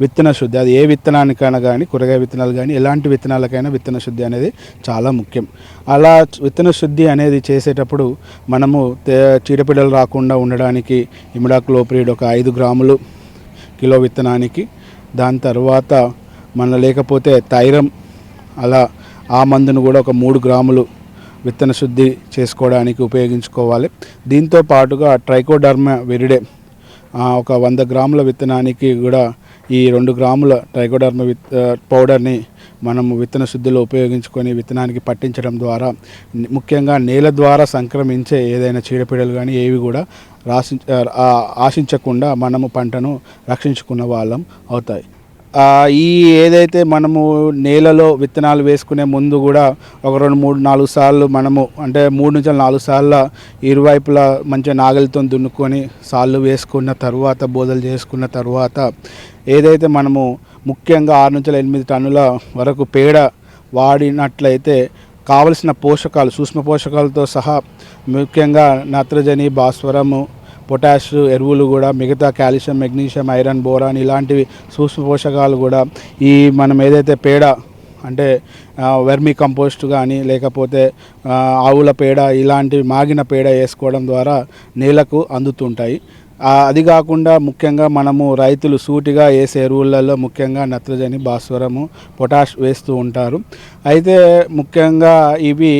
విత్తన శుద్ధి. అది ఏ విత్తనానికైనా కానీ కూరగాయ విత్తనాలు కానీ ఎలాంటి విత్తనాలకైనా విత్తన శుద్ధి అనేది చాలా ముఖ్యం. అలా విత్తన శుద్ధి అనేది చేసేటప్పుడు మనము తే- చీడపీడలు రాకుండా ఉండడానికి ఇమిడాక్లోప్రిడ్ ఒక ఐదు గ్రాములు కిలో విత్తనానికి. దాని తర్వాత మన లేకపోతే తైరం అలా ఆ మందును కూడా ఒక మూడు గ్రాములు విత్తన శుద్ధి చేసుకోవడానికి ఉపయోగించుకోవాలి. దీంతో పాటుగా ట్రైకోడర్మా విరిడే ఒక వంద గ్రాముల విత్తనానికి కూడా ఈ రెండు గ్రాముల ట్రైకోడర్మ విత్ పౌడర్ని మనము విత్తన శుద్ధిలో ఉపయోగించుకొని విత్తనానికి పట్టించడం ద్వారా ముఖ్యంగా నేల ద్వారా సంక్రమించే ఏదైనా చీడపీడలు కానీ ఏవి కూడా రాసి ఆశించకుండా మనము పంటను రక్షించుకున్న వాళ్ళం అవుతాయి. ఈ ఏదైతే మనము నేలలో విత్తనాలు వేసుకునే ముందు కూడా ఒక రెండు మూడు నాలుగు సార్లు మనము అంటే మూడు నుంచి నాలుగు సార్ల ఇరువైపులా మంచిగా నాగలితో దున్నుకొని సాళ్ళు వేసుకున్న తర్వాత బోదలు చేసుకున్న తర్వాత ఏదైతే మనము ముఖ్యంగా ఆరు నుంచి ఎనిమిది టన్నుల వరకు పేడ వాడినట్లయితే కావలసిన పోషకాలు సూక్ష్మ పోషకాలతో సహా ముఖ్యంగా నత్రజని భాస్వరము పొటాష్ ఎరువులు కూడా మిగతా కాల్షియం మెగ్నీషియం ఐరన్ బోరాన్ ఇలాంటివి సూక్ష్మ పోషకాలు కూడా ఈ మనం ఏదైతే పేడ అంటే వెర్మి కంపోస్ట్ కానీ లేకపోతే ఆవుల పేడ ఇలాంటివి మాగిన పేడ వేసుకోవడం ద్వారా నేలకు అందుతుంటాయి. అది కాకుండా ముఖ్యంగా మనము రైతులు సూటిగా వేసే ఎరువులలో ముఖ్యంగా నత్రజని భాస్వరము పొటాష్ వేస్తూ ఉంటారు. అయితే ముఖ్యంగా ఇవి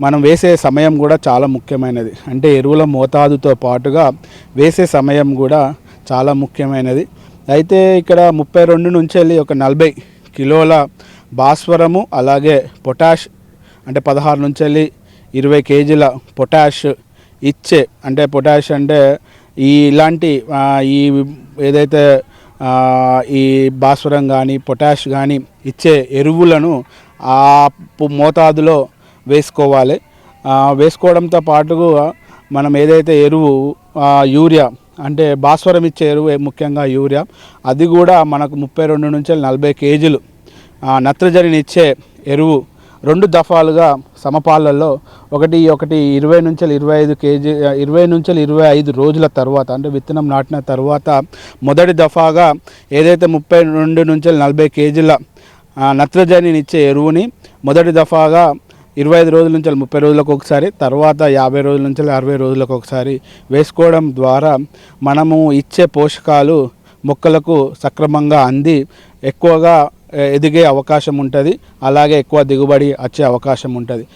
మనం వేసే సమయం కూడా చాలా ముఖ్యమైనది. అంటే ఎరువుల మోతాదుతో పాటుగా వేసే సమయం కూడా చాలా ముఖ్యమైనది. అయితే ఇక్కడ ముప్పై రెండు నుంచి వెళ్ళి ఒక నలభై కిలోల భాస్వరము అలాగే పొటాష్ అంటే పదహారు నుంచి వెళ్ళి ఇరవై కేజీల పొటాష్ ఇచ్చే అంటే పొటాష్ అంటే ఈ ఇలాంటి ఈ ఏదైతే ఈ భాస్వరం కానీ పొటాష్ కానీ ఇచ్చే ఎరువులను ఆ మోతాదులో వేసుకోవాలి. వేసుకోవడంతో పాటుగా మనం ఏదైతే ఎరువు యూరియా అంటే భాస్వరం ఇచ్చే ఎరువు ముఖ్యంగా యూరియా అది కూడా మనకు ముప్పై రెండు నుంచి నలభై కేజీలు నత్రజనిని ఇచ్చే ఎరువు రెండు దఫాలుగా సమపాలల్లో ఒకటి ఒకటి ఇరవై నుంచి ఇరవై ఐదు కేజీ ఇరవై నుంచి ఇరవై ఐదు రోజుల తర్వాత అంటే విత్తనం నాటిన తర్వాత మొదటి దఫాగా ఏదైతే ముప్పై రెండు నుంచి నలభై కేజీల నత్రజనిని ఇచ్చే ఎరువుని మొదటి దఫాగా ఇరవై ఐదు రోజుల నుంచి ముప్పై రోజులకు ఒకసారి తర్వాత యాభై రోజుల నుంచి అరవై రోజులకు ఒకసారి వేసుకోవడం ద్వారా మనము ఇచ్చే పోషకాలు మొక్కలకు సక్రమంగా అంది ఎక్కువగా ఎదిగే అవకాశం ఉంటుంది అలాగే ఎక్కువ దిగుబడి వచ్చే అవకాశం ఉంటుంది.